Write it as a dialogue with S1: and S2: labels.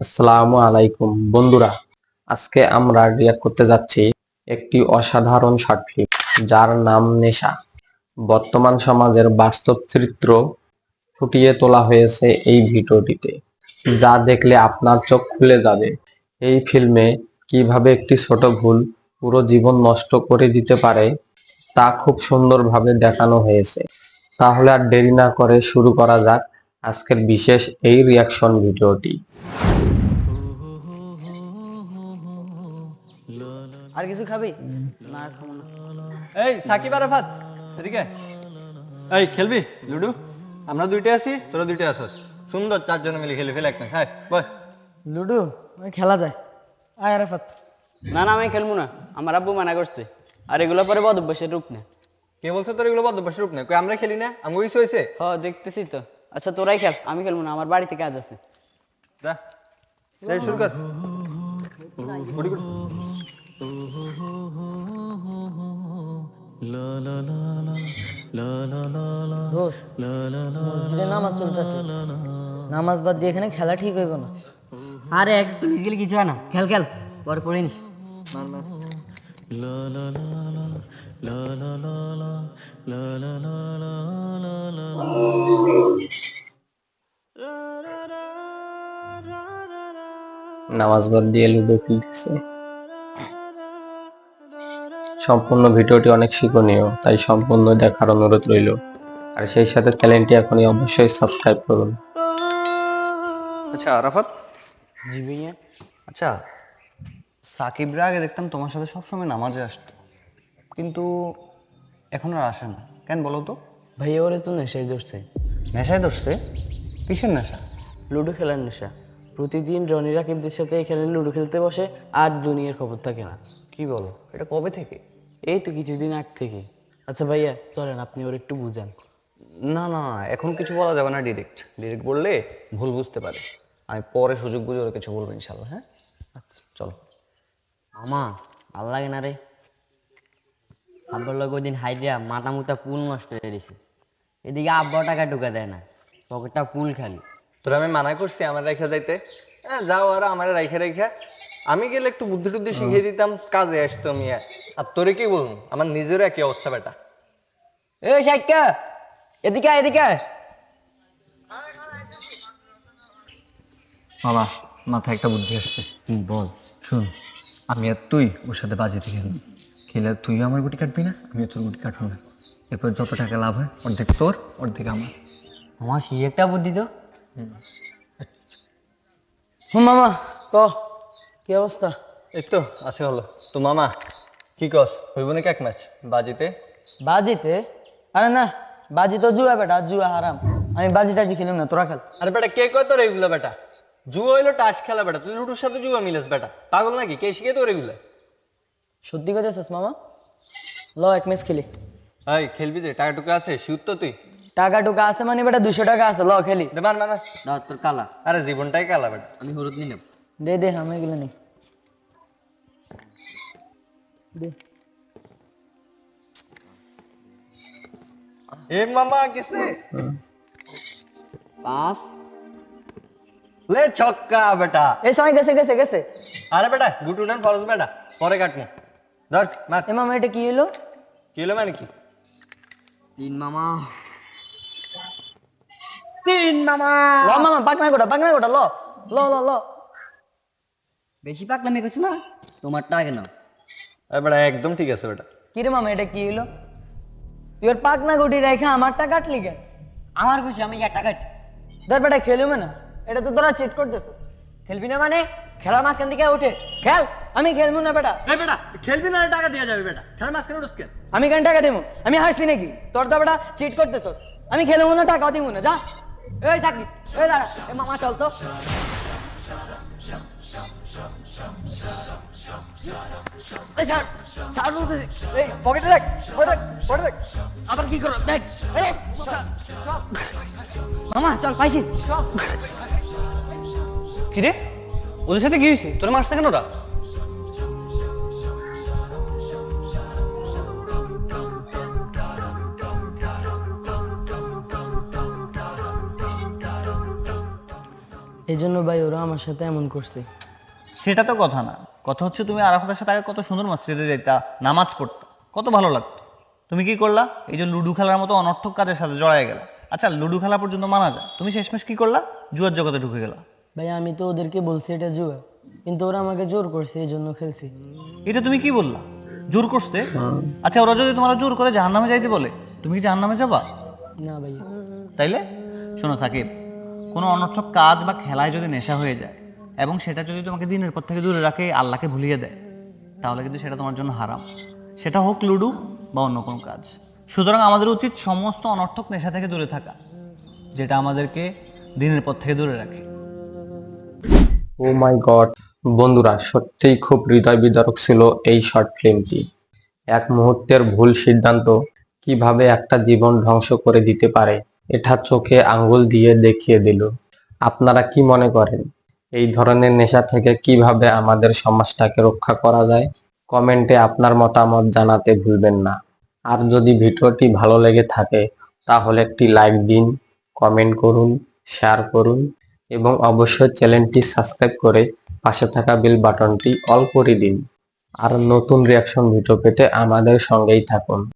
S1: আসসালামু আলাইকুম, বন্ধুরা। আজকে আমরা রিয়াক্ট করতে যাচ্ছি একটি অসাধারণ শর্ট ফিল্ম যার নাম নেশা। বর্তমান সমাজের বাস্তব চিত্র ফুটিয়ে তোলা হয়েছে এই ভিডিওটিতে, যা দেখলে আপনার চোখ খুলে যাবে। এই ফিল্মে কীভাবে একটি ছোট ভুল পুরো জীবন নষ্ট করে দিতে পারে, তা খুব সুন্দরভাবে দেখানো হয়েছে। তাহলে আর দেরি না করে শুরু করা যাক আজকের বিশেষ এই রিয়াকশন ভিডিওটি।
S2: আর কিছু খাবি? না আর খাব না।
S3: এই সাকিব আরাফাত এদিকে। এই খেলবি? লুডু? আমরা দুইটা আছি তোরা দুইটা আসস। সুন্দর চারজন মিলে খেলে ফেলে এক ম্যাচ। হাই বয়।
S2: লুডো? খেলা যায়। আয় আরাফাত। না না আমি খেলব না। আমার আব্বু মানা করছে। আর এগুলো পরে বদ অভ্যাসের রূপ নেই
S3: কে বলছে তোর এগুলো বদ্ধ রূপ নেই কই আমরা খেলি না? আমি ওই হয়েছে?
S2: হ দেখতেছি তো। আচ্ছা তোরাই খেল। আমি খেলব না আমার বাড়িতে কাজ আছে।
S3: যা। শুরু কর।
S4: মসজিদে নামাজ চলতেছে। নামাজ বাদ দিয়ে এখানে খেলা ঠিক হইব না।
S5: আরে একটু গেলে কিছু হয় না। খেল খেল। পরে পড়ে নিস।
S1: নামাজ বাদ দিয়ে লুডো খেলতেছে। সম্পূর্ণ ভিডিওটি অনেক শিক্ষণীয় তাই সম্পূর্ণ দেখার অনুরোধ রইল। আর সেই সাথে চ্যানেলটি এখনই অবশ্যই সাবস্ক্রাইব করুন।
S3: আচ্ছা আরাফাত?
S2: জি ভাইয়া।
S3: আচ্ছা সাকিবরা আগে দেখতাম তোমার সাথে সবসময় নামাজে আসতো কিন্তু এখন আর আসে না। কেন বলো তো?
S2: ভাইয়া ওরে তো নেশায় ধরছে।
S3: নেশায় ধরছে? কিসের নেশা?
S2: লুডো খেলার নেশা। প্রতিদিন রনি রাকিবদের সাথে এখানে লুডো খেলতে বসে আর দুনিয়ার খবর থাকে না।
S3: কি বলো? এটা কবে থেকে?
S2: এই তো কিছুদিন আগ থেকে। আচ্ছা ভাইয়া চলেন আপনি ওর একটু বুঝান।
S3: না না এখন কিছু বলা যাবে না ডিরেক্ট ডিরেক্ট বললে ভুল বুঝতে পারে। আমি পরে সুযোগ বুঝে ওর কিছু বলব ইনশাল্লাহ হ্যাঁ? আচ্ছা। চলো।
S5: মামা ভালো লাগে না রে। আব্বার লোক ওই দিন হাইডিয়া মাথা মুটা পুল নষ্ট হয়ে গেছে। এদিকে আব্বা টাকা ঢুকা দেয় না পকেটটা পুল খালি।
S3: তোরা আমি মানা করছি আমার রেখা যাইতে। হ্যাঁ যাও আর আমার রেখে রেখে আমি গেলে একটু বুদ্ধি টুদ্ধি শিখিয়ে দিতাম কাজে আসতো আমি আর তোরে কি বলুন আমার নিজেরও একই অবস্থা বেটা।
S5: এ সাইকা এদিকে আয়, এদিকে আয়।
S3: মামা মাথায় একটা বুদ্ধি আসছে।
S5: কি বল?
S3: শুন আমি আর তুই ওর সাথে বাজিতে খেলবি খেলে তুই আমার গুটি কাটবি না আমি তোর গুটি কাটবো না। এরপর যত টাকা লাভ হয় অর্ধেক তোর অর্ধেক আমার।
S5: আমার সেই একটা বুদ্ধি তো।
S2: হুম। মামা ক? কি অবস্থা?
S3: এই তো আছে হলো তো মামা কি কস হইব নাকি এক ম্যাচ বাজিতে?
S4: বাজিতে? আরে না বাজি তো জুয়া বেটা জুয়া হারাম। আমি বাজি টাজি খেলাম না তোরা খেল।
S3: আরে বেটা কে কয় তোর এগুলো বেটা? জুয়া হইল টাস খেলা বেটা তুই লুডুর সাথে জুয়া মিলেস বেটা। পাগল নাকি? কে শিখে তোর এগুলো?
S4: সত্যি কথা মামা? ল এক ম্যাচ খেলি।
S3: এই খেলবি রে টাকা টুকা আছে শিউর তো তুই।
S4: টাকা টুকা আছে মানে বেটা দুশো টাকা আছে ল খেলি।
S3: দে মার মার মার।
S5: দাও তোর কালা।
S3: আরে জীবনটাই কালা বেটা।
S5: আমি হলুদ নিলাম
S4: দে দে আমি এগুলো নেই
S3: এ মামা কেসে
S5: পাঁচ
S3: লে ছক্কা বেটা।
S4: এই সময় গেছে গেছে গেছে।
S3: আরে বেটা গুড উঠান ফরজ বেটা পরে কাটমু ধর মার।
S4: এ মামা এটা কি হলো
S3: কি হলো মানে কি?
S5: তিন মামা।
S4: ল মামা পাকনা গোটা পাকনা গোটা ল। ল ল ল।
S5: বেশি পাকলামি করছ না? তোমার টাকা নাও।
S3: আরে বেটা একদম ঠিক আছে বেটা।
S4: কি রে মামা এটা কি হলো? তুই ওর পাকনা গুটি রেখে আমারটা কাটলি কেন?
S5: আমার খুশি আমি একটা কাট?
S4: ধর বেটা খেলুমে না। এটা তো তোরা চিট করতেছিস
S5: খেলবি না মানে? খেলার মাঝখান থেকে উঠে।
S4: খেল আমি খেলব না বেটা।
S3: এই বেটা খেলবি না টাকা দিয়ে যাবে বেটা। খেলার মাঝখানে উঠস কেন?
S4: আমি কেন টাকা দেবো? আমি হারছি নাকি? তোর তো বেটা চিট করতেছস। আমি খেলব না টাকা দিব না। যা। এই সাকি এই দাঁড়া। এ মামা চল তো। এই ছাড় ছাড় বলতেছি। এই পকেটে দেখ পকেটে পকেটে দেখ আবার কি করো? দেখ এই চল, চল। মামা চল পাইছি।
S3: কি রে? ওদের সাথে কি হয়েছে? তোর মারছে কেন ওরা?
S2: এই জন্য ভাই ওরা আমার সাথে এমন করছে।
S6: সেটা তো কথা না। কথা হচ্ছে তুমি আরাফাতের সাথে আগে কত সুন্দর মসজিদে যাইতা নামাজ পড়তা কত ভালো লাগতো। তুমি কি করলা? এই যে লুডু খেলার মতো অনর্থক কাজের সাথে জড়ায় গেলা। আচ্ছা লুডু খেলা পর্যন্ত মানা যায়। তুমি শেষমেশ কি করলা? জুয়ার জগতে ঢুকে গেলা।
S2: ভাই আমি তো ওদেরকে বলছি এটা জুয়া কিন্তু ওরা আমাকে জোর করছে এই জন্য খেলছি।
S6: এটা তুমি কি বললা? জোর করছে? আচ্ছা ওরা যদি তোমার জোর করে জাহান্নামে যাইতে বলে তুমি কি জাহান্নামে যাবা?
S2: না ভাই।
S6: তাইলে? শোনো সাকিব কোনো অনর্থক কাজ বা খেলায় যদি নেশা হয়ে যায় এবং সেটা যদি তোমাকে দিনের পর থেকে দূরে রাখে, আল্লাহকে ভুলিয়ে দেয়, তাহলে কিন্তু সেটা তোমার জন্য হারাম। সেটা হোক লুডু বা অন্য কোনো কাজ। সুতরাং আমাদের উচিত সমস্ত অনর্থক নেশা থেকে দূরে থাকা, যেটা আমাদেরকে দিনের পর থেকে দূরে রাখে।
S1: ও মাই গড বন্ধুরা, সত্যিই খুব হৃদয় বিদারক ছিল এই শর্ট ফিল্মটি এক মুহূর্তের ভুল সিদ্ধান্ত কীভাবে একটা জীবন ধ্বংস করে দিতে পারে, এটা চোখে আঙ্গুল দিয়ে দেখিয়ে দিল। আপনারা কি মনে করেন? এই ধরনের নেশা থেকে কীভাবে আমাদের সমাজটাকে রক্ষা করা যায়, কমেন্টে আপনার মতামত জানাতে ভুলবেন না। আর যদি ভিডিওটি ভালো লেগে থাকে, তাহলে একটি লাইক দিন, কমেন্ট করুন, শেয়ার করুন এবং অবশ্যই চ্যানেলটি সাবস্ক্রাইব করে পাশে থাকা বেল বাটনটি অল করে দিন। আর নতুন রিয়াকশন ভিডিও পেতে আমাদের সঙ্গেই থাকুন।